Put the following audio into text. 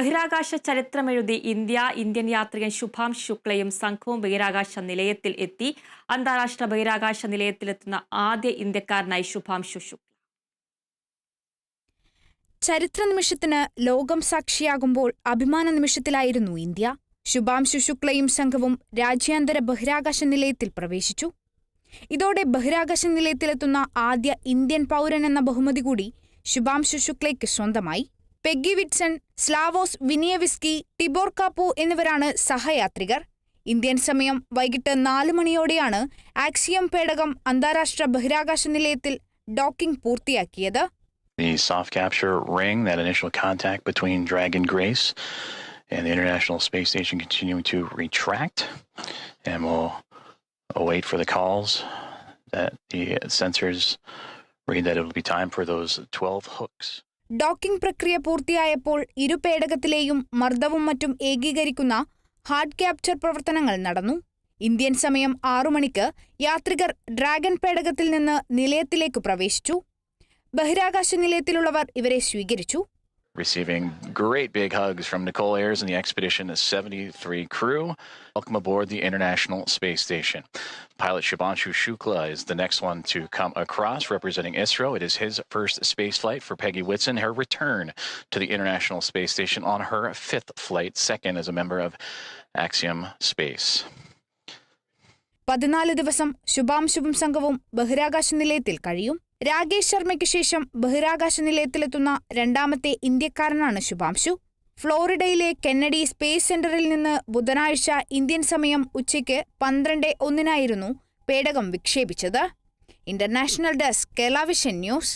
ബഹിരാകാശ ചരിത്രമെഴുതി India Indian യാത്രികൻ ശുഭാം ശുക്ലയും സംഘവും ബഹിരാകാശ നിലയത്തിൽ എത്തി. അന്താരാഷ്ട്ര ബഹിരാകാശ നിലയത്തിലെത്തുന്ന ആദ്യ ഇന്ത്യക്കാരനായി ശുഭാംശു ശുക്ല. ചരിത്ര നിമിഷത്തിന് ലോകം സാക്ഷിയാകുമ്പോൾ അഭിമാന നിമിഷത്തിലായിരുന്നു ഇന്ത്യ. ശുഭാംശു ശുക്ലയും സംഘവും രാജ്യാന്തര ബഹിരാകാശ നിലയത്തിൽ പ്രവേശിച്ചു. ഇതോടെ ബഹിരാകാശ നിലയത്തിലെത്തുന്ന ആദ്യ ഇന്ത്യൻ പൗരൻ എന്ന ബഹുമതി കൂടി ശുഭാംശു ശുക്ലയ്ക്ക് സ്വന്തമായി. Peggy Whitson Slawosz Wisniewski Tibor Kapu എന്നിവരാണ് സഹയാത്രികർ ഇന്ത്യൻ സമയം വൈകിട്ട് നാല് മണിയോടെയാണ് ആക്സിയം പേടകം അന്താരാഷ്ട്ര ബഹിരാകാശ നിലയത്തിൽ ഡോക്കിംഗ് പൂർത്തിയാക്കിയത് the soft capture ring, that initial contact between Dragon Grace and the International Space Station continuing to retract. And we'll await for the calls that the sensors read that it'll be time for those 12 hooks. Docking പ്രക്രിയ പൂർത്തിയായപ്പോൾ ഇരു പേടകത്തിലെയും മർദ്ദവും മറ്റും ഏകീകരിക്കുന്ന hard capture പ്രവർത്തനങ്ങൾ നടന്നു. Indian സമയം ആറു മണിക്ക് യാത്രികർ ഡ്രാഗൺ പേടകത്തിൽ നിന്ന് നിലയത്തിലേക്ക് പ്രവേശിച്ചു. ബഹിരാകാശ നിലയത്തിലുള്ളവർ ഇവരെ സ്വീകരിച്ചു. Receiving great big hugs from Nicole Ayers and the Expedition 73 crew. Welcome aboard the International Space Station. Pilot Shibanshu Shukla is the next one to come across representing ISRO. It is his first space flight for Peggy Whitson, her return to the International Space Station on her fifth flight, second as a member of Axiom Space. പതിനാല് ദിവസം ശുഭാംശുഭം സംഘവും ബഹിരാകാശ നിലയത്തിൽ കഴിയും രാകേഷ് ശർമ്മയ്ക്ക് ശേഷം ബഹിരാകാശ നിലയത്തിലെത്തുന്ന രണ്ടാമത്തെ ഇന്ത്യക്കാരനാണ് ശുഭാംശു. ഫ്ലോറിഡയിലെ കെന്നഡി സ്പേസ് സെന്ററിൽ നിന്ന് ബുധനാഴ്ച ഇന്ത്യൻ സമയം ഉച്ചയ്ക്ക് പന്ത്രണ്ട് ഒന്നിനായിരുന്നു പേടകം വിക്ഷേപിച്ചത്. International desk Kerala vision news.